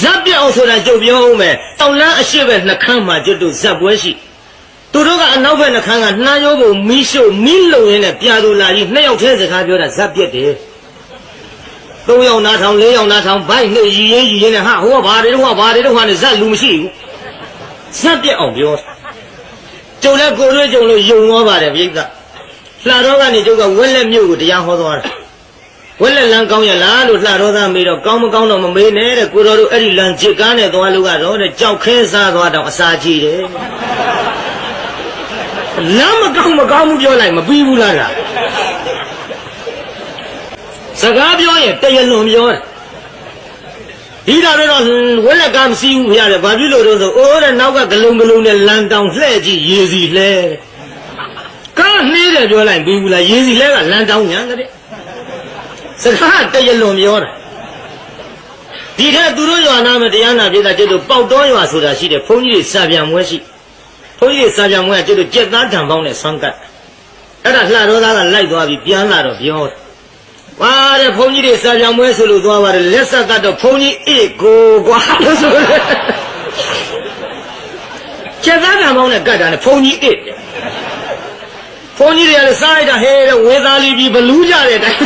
ဇက်ပြအောင်ဆိုတာကြုတ်ပြောအောင်မယ်တောင်လန်းအရှိပဲနှခမ်းမှာကျွတ်တို့ဇက်ပွဲရှိသူတို့ကအနောက်ဘက်နှခမ်းကနှမ်းရိုးပုံမီးရှို့မီးလုံရင်းနဲ့ပြာသူလာကြီးနှစ်ယောက်တည်းစကားပြောတာဇက်ပြက်တယ်သုံးယောက်နားထောင်လေးယောက်နားထောင်ဘိုက်နဲ့ရည်ရင်ရည်ရင်နဲ့ဟာဟိုကဘာတွေတော့ဟိုကဘာတွေတော့ဟာနဲ့ဇက်လူမရှိဘူးဇက်ပြက်အောင်ပြောကျုံလဲကိုရွေးကျုံလို့ယုံသွားပါတယ်ပြိဿလှတော်ကနေကျုပ်ကဝက်လက်မြို့ကိုတရားဟောသွားတာ ဝက်လက်လန်းကောင်းရလားလို့လှတော်သားမေးတော့ကောင်းမကောင်းတော့မမေးနဲ့တဲ့ကိုတော်တို့အဲ့ဒီလန်ချစ်ကားနဲ့သွားလို့ကတော့တဲ့ကြောက်ခဲစားသွားတော့အစာကြီးတယ်လမ်းမကောင်းမကောင်းဘူးပြောလိုက်မပြီးဘူးလားကစကားပြောရင်တရလွန်ပြောတယ်ဒီတာတော့ဝက်လက်ကမစီးဘူးဖရတယ်ဘာဖြစ်လို့တော့ဆိုအိုးတဲ့နောက်ကဂလုံးဂလုံးနဲ့လန်တောင်လှဲ့ကြည့်ရေစီလှဲကားနှေးတယ်ပြောလိုက်ပြီးဘူးလားရေစီလှဲကလန်တောင်ညာတဲ့ စကားတရလွန်ပြောတာဒီထက်သူတို့ရွာနာမတရားနာပြည်သားကျတို့ပေါက်တော်ရွာဆိုတာရှိတယ်ဘုန်းကြီးတွေစာပြန်မွဲရှိဘုန်းကြီးတွေစာပြန်မွဲကကျတို့ကြက်သားတံပေါင်းနဲ့ဆွမ်းကတ်အဲ့ဒါလှတော်သားကလိုက်သွားပြီးပြန်လာတော့ပြောတယ်ပါတဲ့ဘုန်းကြီးတွေစာပြန်မွဲဆိုလို့သွားပါတယ်လက်ဆက်ကတော့ဘုန်းကြီးအေးကိုကွာလို့ဆိုတယ်ကြက်သားတံပေါင်းနဲ့ကတ်တာနဲ့ဘုန်းကြီးအေးတယ်ဘုန်းကြီးတွေကလည်းစားလိုက်တာဟဲတဲ့ဝေသားလေးပြီးဘလူးကြတဲ့တိုင်